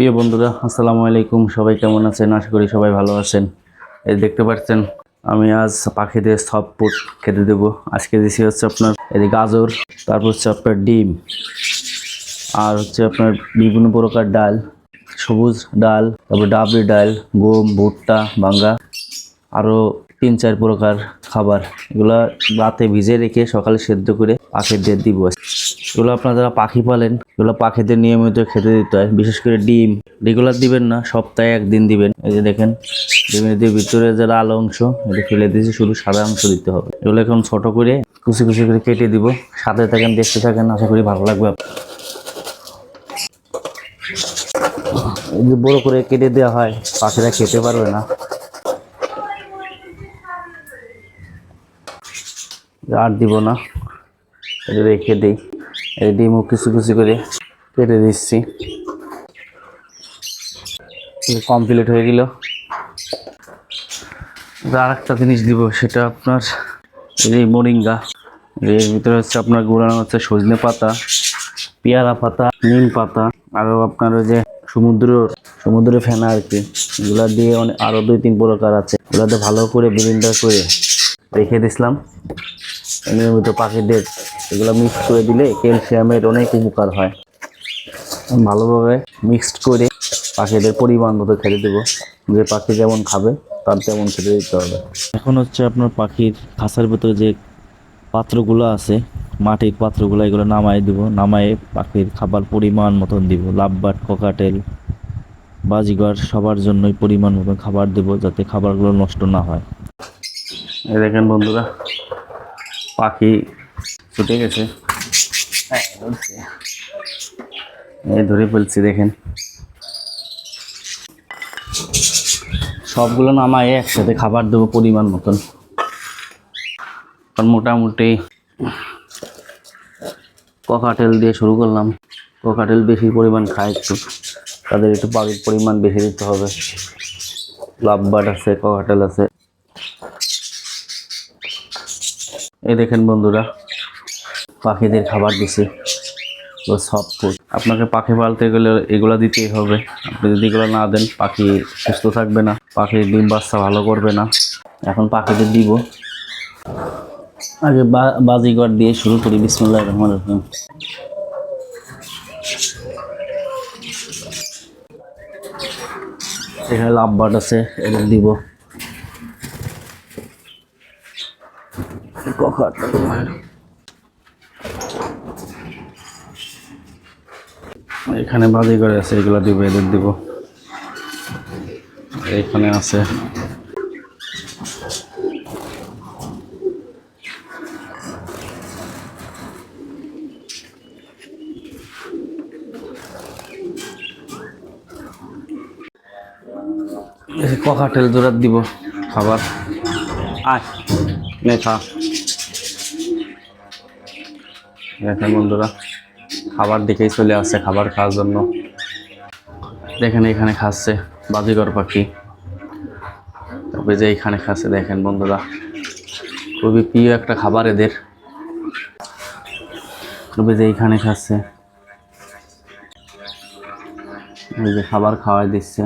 প্রিয় বন্ধুরা, আসসালামু আলাইকুম। সবাই কেমন আছেন? আশা করি সবাই ভালো আছেন। এই দেখতে পাচ্ছেন, আমি আজ পাখিদের সব ফুড খেতে দেবো। আজকে দিছি হচ্ছে আপনার এই গাজর, তারপর হচ্ছে আপনার ডিম, আর হচ্ছে আপনার বিভিন্ন প্রকার ডাল, সবুজ ডাল, তারপর ডাবলি ডাল, গম, ভুট্টা, বাঙ্গা আরও তিন চার প্রকার খাবার। এগুলা রাতে ভিজে রেখে সকালে সেদ্ধ করে পাখিদের দিব। এগুলো আপনারা যারা পাখি পালেন এগুলো পাখিদের নিয়মিত খেতে দিতে হয়। বিশেষ করে ডিম। রেগুলার দিবেন না, সপ্তাহে একদিন দিবেন। এই যে দেখেন, ডিমের দিয়ে ভিতরে যারা আলো অংশ, এটা ফেলে দিয়েছি, শুধু সাদা অংশ দিতে হবে। এগুলো এখন ছোট করে কুচি কুচি করে কেটে দিব। সাথে থাকেন, দেখতে থাকেন, আশা করি ভালো লাগবে। বড় করে কেটে দেওয়া হয়, পাখিরা খেতে পারবে না। আর দিব না। রেখে দিই। এই ডিমও কিছু কিছু করে কেটে দিচ্ছি। কমপ্লিট হয়ে গেল। আর একটা জিনিস দিব, সেটা আপনার এই মোরিঙ্গা। এর ভিতরে হচ্ছে আপনার গুঁড়ানো হচ্ছে সজনে পাতা, পেয়ারা পাতা, নিম পাতা আরও আপনার ওই যে সমুদ্র, সমুদ্রে ফেনা আর কি। এগুলা দিয়ে অনেক আরও দুই তিন প্রকার আছে। এগুলাতে ভালো করে বিলিন্ডার করে রেখে দিছিলাম। নিয়মিত পাখিদের এগুলো মিক্স করে দিলে ক্যালসিয়ামের অনেক উপকার হয়। ভালোভাবে মিক্সড করে পাখিদের পরিমাণ মতো খেতে দেবো। যে পাখি যেমন খাবে তার তেমন খেতে দিতে হবে। এখন হচ্ছে আপনার পাখির খাঁচার ভেতরে যে পাত্রগুলো আছে মাটির পাত্রগুলো এগুলো নামাই দিব। নামায়ে পাখির খাবার পরিমাণ মতন দিব। লাভবাট ককাটেল বাজিগর সবার জন্যই পরিমাণ মতন খাবার দেব যাতে খাবারগুলো নষ্ট না হয়। দেখেন বন্ধুরা পাখি ছুটে গেছে। এই ধরে ফেলছি, দেখেন। সবগুলো নামায় একসাথে খাবার দেবো পরিমাণ মতন। কারণ মোটামুটি ককাটেল দিয়ে শুরু করলাম। ককাটেল বেশি পরিমাণ খায় একটু। তাদের একটু পাখির পরিমাণ বেশি দিতে হবে। লাভবার্ড আছে ককাটেল আছে। এই দেখেন বন্ধুরা পাখিদের খাবার দিছি। তো সব ফুড আপনাকে পাখি পালতে গেলে এগুলো দিতেই হবে। আপনি যদি এগুলো না দেন, পাখি সুস্থ থাকবে না পাখির ডিম বাচ্চা ভালো করবে না। এখন পাখিদের দিব। আগে বা- বাজিগর দিয়ে শুরু করি বিসমুল্লাহ রহমান রহিম। এখানে লাভবার্ড আছে এটা দিব। কখাট এখানে বাজি করে আছে, এগুলো দিব, এদের দিব। এখানে আছে। কখাটেল জোড়াত দিব, খাবার। আয়, নে খা। দেখেন বন্ধুরা। খাবার দিকেই চলে আসছে, খাবার খাওয়ার জন্য। দেখেন এখানে খাচ্ছে বাজিগর পাখি। তবে যে এখানে খাচ্ছে, দেখেন বন্ধুরা, খুবই প্রিয় একটা খাবার এদের। তবে যে এইখানে খাচ্ছে, এই যে খাবার খাওয়াই দিচ্ছে।